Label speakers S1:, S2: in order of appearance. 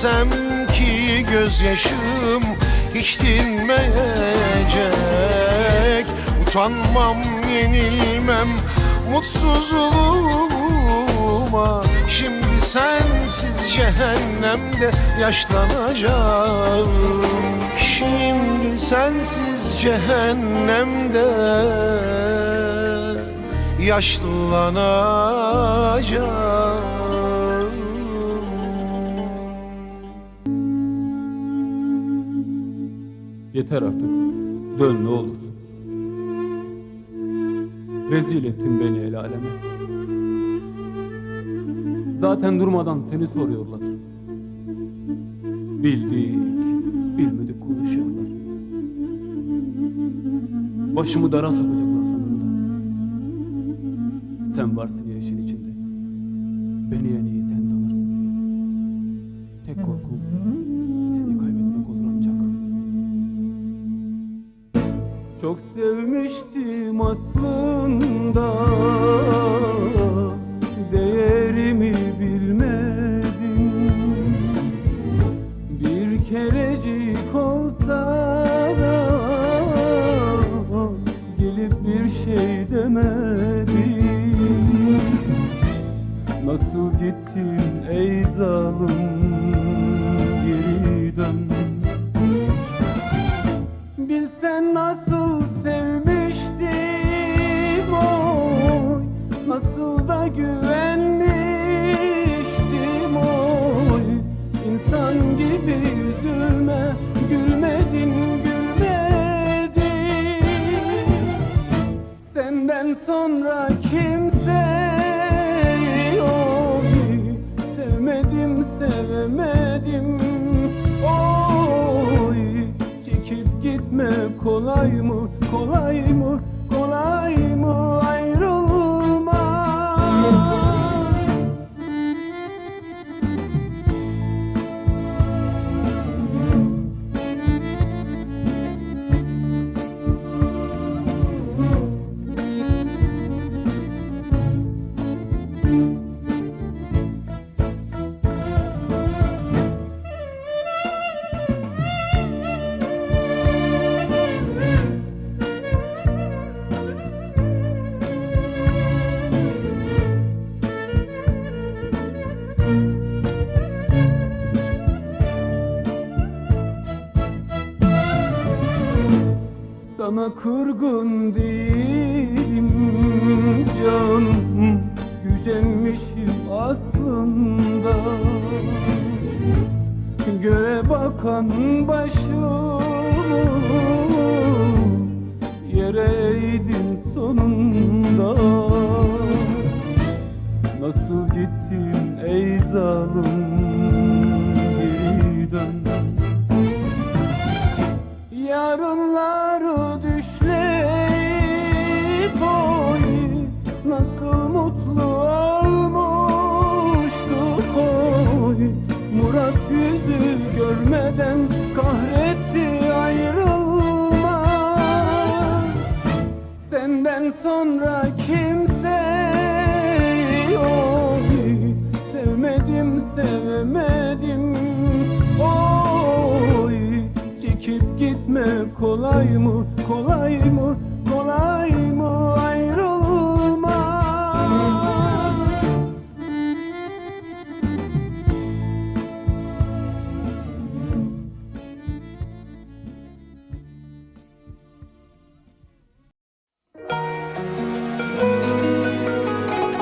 S1: bilsem ki gözyaşım hiç dinmeyecek. Utanmam, yenilmem mutsuzluğuma. Şimdi sensiz cehennemde yaşlanacağım. Şimdi sensiz cehennemde yaşlanacağım
S2: Yeter artık. Dön ne olursun. Rezil ettin beni el aleme. Zaten durmadan seni soruyorlar. Bildik, bilmedik konuşuyorlar. Başımı dara sokacaklar sonunda. Sen varsın ya işin içinde. Beni en iyi sen tanırsın. Tek korkum Çok sevmiştim aslında. Değerimi bilmedim. Bir kerecik olsa Güvenmiştim oy. İnsan gibi yüzüme gülmedin gülmedin. Senden sonra kimseyi oy Sevmedim sevemedim. Oy Çekip gitme kolay mı kolay mı kolay mı Sana kırgın değilim canım. Gücenmişim aslında. Göğe bakan başımı Yere eğdim sonunda. Nasıl gittin ey zalim Görmeden kahretti ayrılma Senden sonra kimse yok. Sevmedim sevmedim Oy Çekip gitme kolay mı kolay mı?